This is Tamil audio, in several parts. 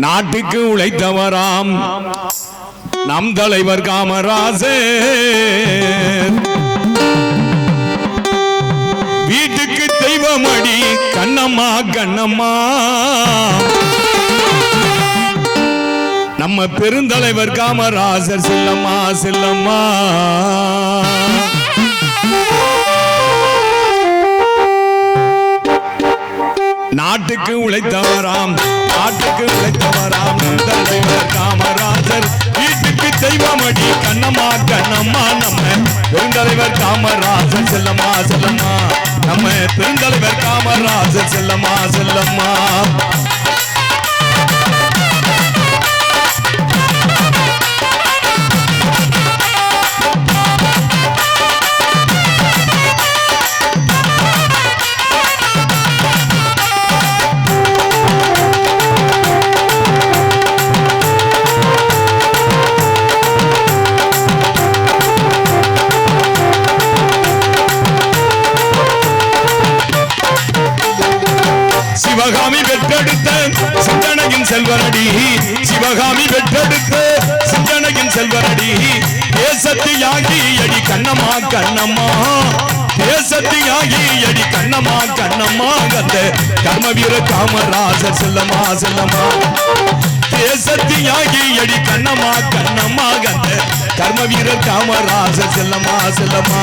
நாட்டுக்கு உழைத்தவராம். நம் தலைவர் காமராஜர் வீட்டுக்கு தெய்வமடி கண்ணம்மா கண்ணம்மா. நம்ம பெருந்தலைவர் காமராசர் செல்லம்மா செல்லம்மா. நாட்டுக்கு உழைத்தவராம். நாட்டுக்கு உழைத்தவராம் தலைவர் காமராஜர். வீட்டுக்கு தெய்வமடி கண்ணம்மா கண்ணம்மா நம்ம. பெருந்தலைவர் காமராஜர் செல்லம்மா செல்லம்மா. நம்ம பெருந்தலைவர் காமராஜர் செல்லம்மா செல்லம்மா. சிந்தனையின் செல்வரடி சிவகாமி பெற்றெடுத்து சிந்தனையின் செல்வரடி தேசத்தியாகி அடி கண்ணம்மா கண்ணம்மா. தேசத்தியாகி அடி கண்ணம்மா கண்ணம்மா. கந்த கர்மவீர காமராஜர் செல்லம்மா செல்லம்மா. தேசத்தியாகி அடி கண்ணம்மா கண்ணம்மா. கத்த கர்ம வீரர் காமராஜர் செல்லம்மா செல்லம்மா.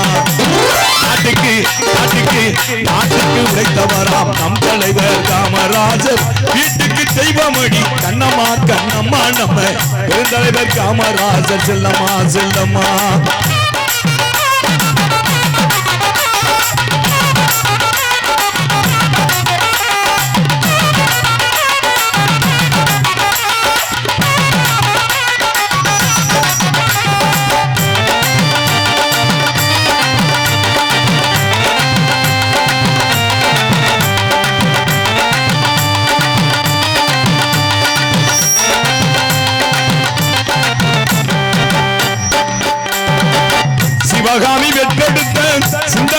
நாட்டுக்கு நாட்டுக்கு நாட்டுக்கு உழைத்தவராம் நம் தலைவர் காமராஜர். வீட்டுக்கு தெய்வமடி கண்ணம்மா கண்ணம்மா நம்ம பெருந்தலைவர் காமராஜர். செல்லம்மா செல்லம்மா.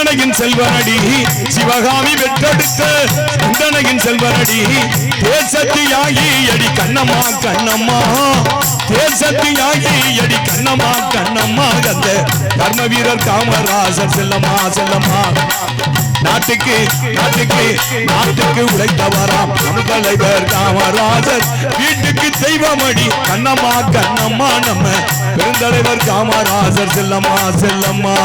சிந்தனையின் செல்வனடி. சிவகாமி வெற்றெடுத்த சிந்தனையின் செல்வனடி. தேசத்தியாகி அடி கண்ணம்மா கண்ணம்மா. தேசத்தியாகி அடி கண்ணம்மா கண்ணம்மா. கந்த தர்ம வீரர் காமராசர் செல்லம்மா செல்லம்மா. நாட்டுக்கு நாட்டுக்கு நாட்டுக்கு உழைத்தவராம். நம் தலைவர் காமராஜர் வீட்டுக்கு தெய்வமடி. கண்ணம்மா கண்ணம்மா நம்ம பெருந்தலைவர் காமராஜர் செல்லம்மா செல்லம்மா.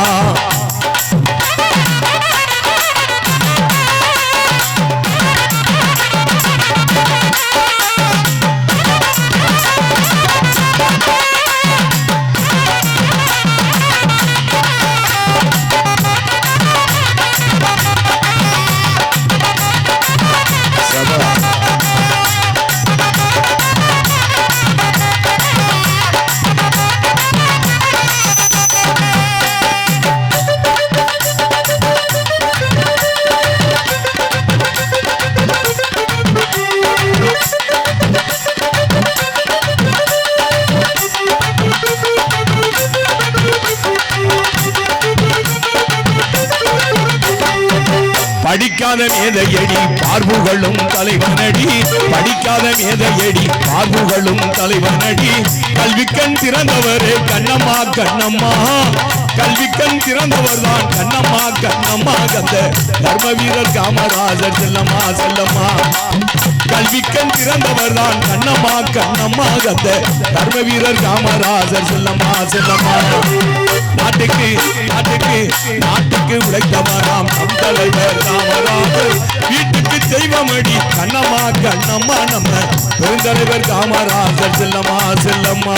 படிக்காத மேதையடி பார்வுகளும் தலைவனடி. படிக்காத மேதையடி பார்வுகளும் தலைவனடி. கல்விக்கண் திறந்தவரே கண்ணம்மா கண்ணம்மா. கல்விக்கண் திறந்தவர் தான் கண்ணம்மா கண்ணம்மா. கந்த தர்ம வீரர் காமராஜர் செல்லம்மா செல்லம்மா. கல்விக்கண் திறந்தவர் தான் கண்ணம்மா கண்ணம்மா. கந்த தர்ம வீரர் காமராஜர் செல்லம்மா செல்லம்மா. நாட்டுக்கு நாட்டுக்கு நாட்டுக்கு உழைத்தவராம் நம் தலைவர் காமராஜர். வீட்டுக்கு தெய்வமடி கண்ணம்மா கண்ணம்மா நம்ம பெருந்தலைவர் காமராஜர். செல்லம்மா செல்லம்மா.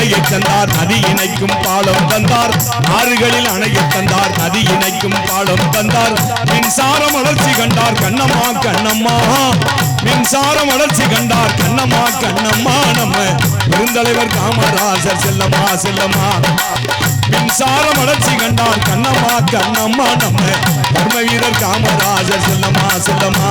அணையை தந்தார் நதி இணைக்கும் பாலம் தந்தார். ஆறுகளில் அணையை தந்தார் நதி இணைக்கும் பாலம் தந்தார். மின்சார வளர்ச்சி கண்டார் கண்ணம்மா கண்ணம்மா. மின்சாரம் வளர்ச்சி கண்டார் கண்ணம்மா கண்ணம்மா. நம்ம பெருந்தலைவர் காமராஜர் செல்லம்மா செல்லம்மா. மின்சாரம் வளர்ச்சி கண்டார் கண்ணம்மா கண்ணம்மா. நம்ம தர்ம வீரர் காமராஜர் செல்லம்மா செல்லம்மா.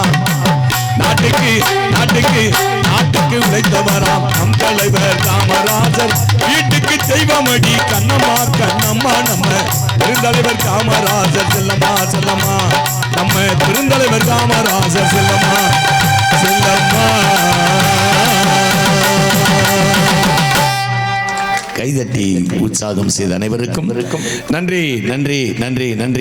நாட்டுக்கு நாட்டுக்கு நாட்டுக்கு உழைத்தவராம் நம் தலைவர் காமராஜர். வீட்டுக்கு தெய்வமடி கண்ணம்மா கண்ணம்மா நம்ம பெருந்தலைவர் காமராஜர். செல்லம்மா செல்லம்மா நம்ம பெருந்தலைவர் காமராஜர். செல்லம்மா செல்லம்மா. கைதட்டி உற்சாகம் செய்த அனைவருக்கும் நன்றி நன்றி நன்றி நன்றி.